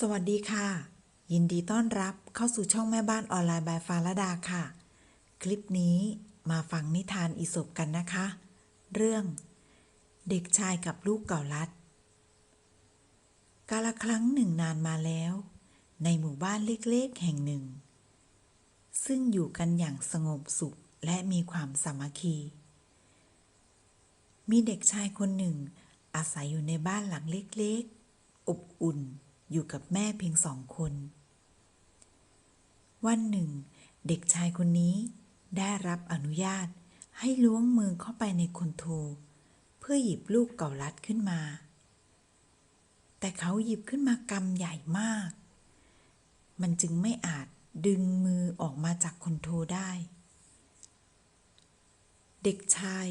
สวัสดีค่ะ ยินดีต้อนรับเข้าสู่ช่องแม่บ้านออนไลน์บายฟาลดาค่ะ คลิปนี้มาฟังนิทานอีสบกันนะคะ เรื่อง เด็กชายกับลูกเก่าลัด กาลครั้งหนึ่งนานมาแล้ว ในหมู่บ้านเล็กๆแห่งหนึ่ง ซึ่งอยู่กันอย่างสงบสุขและมีความสามัคคี มีเด็กชายคนหนึ่ง อาศัยอยู่ในบ้านหลังเล็กๆ อบอุ่น อยู่กับแม่เพียงสองคน วันหนึ่ง เด็กชายคนนี้ได้รับอนุญาตให้ล้วงมือเข้าไปในคนโท เพื่อหยิบลูกเก่าลัดขึ้นมา แต่เขาหยิบขึ้นมากำใหญ่มาก มันจึงไม่อาจดึงมือออกมาจากคนโทได้ เด็กชาย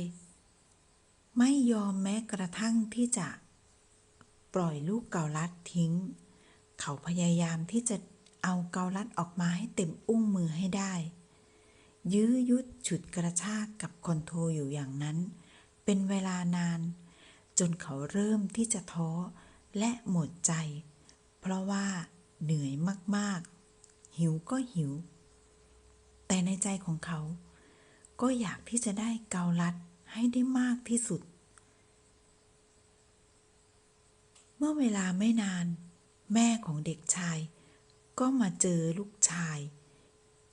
ไม่ยอมแม้กระทั่งที่จะ ปล่อยลูกเกาลัดทิ้ง เขาพยายามที่จะเอาเกาลัดออกมาให้เต็มอุ้งมือให้ได้ ยื้อยุดฉุดกระชากกับคอนโทรอยู่อย่างนั้น เป็นเวลานาน จนเขาเริ่มที่จะท้อและหมดใจ เพราะว่าเหนื่อยมากๆ หิวก็หิว แต่ในใจของเขา ก็อยากที่จะได้เกาลัดให้ได้มากที่สุด เมื่อเวลาไม่นาน แม่ของเด็กชาย ก็มาเจอลูกชาย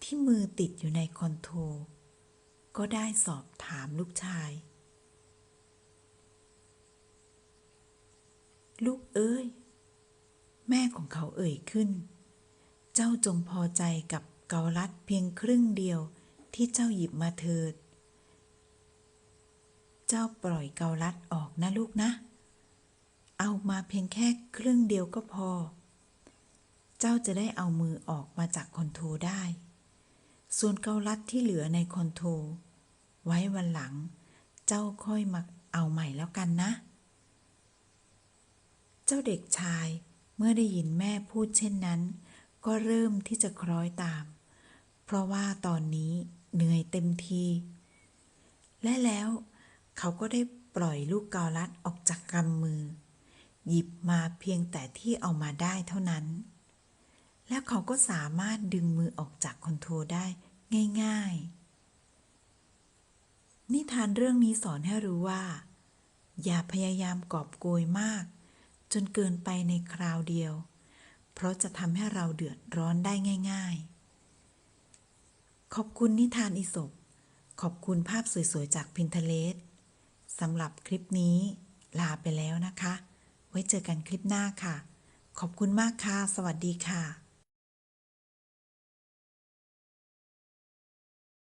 ที่มือติดอยู่ในคอนโทรก็ได้สอบถามลูกชาย ลูกเอ้ย แม่ของเขาเอ่ยขึ้น เจ้าจงพอใจกับเกาลัดเพียงครึ่งเดียวที่เจ้าหยิบมาเถิด เจ้าปล่อยเกาลัดออกนะลูกนะ เอามาเพียงแค่ครึ่งเดียวก็พอ เจ้าจะได้เอามือออกมาจากคอนโทรได้ ส่วนเกาลัดที่เหลือในคอนโทรไว้วันหลัง เจ้าค่อยมาเอาใหม่แล้วกันนะ เจ้าเด็กชายเมื่อได้ยินแม่พูดเช่นนั้น ก็เริ่มที่จะคล้อยตาม เพราะว่าตอนนี้เหนื่อยเต็มที และแล้วเขาก็ได้ปล่อยลูกเกาลัดออกจากกำมือ หยิบมาเพียงแต่ที่เอามาได้เท่านั้น แล้วเขาก็สามารถดึงมือออกจากคอนโทรลได้ง่าย ๆ นิทานเรื่องนี้สอนให้รู้ว่า อย่าพยายามกอบโกยมาก จนเกินไปในคราวเดียว เพราะจะทำให้เราเดือดร้อนได้ง่าย ๆ ขอบคุณนิทานอิศบขอบคุณภาพสวย ๆ จากพินเทเลสสำหรับคลิปนี้ลาไปแล้วนะคะ ไว้เจอกันคลิปหน้าค่ะ ขอบคุณมากค่ะ สวัสดีค่ะ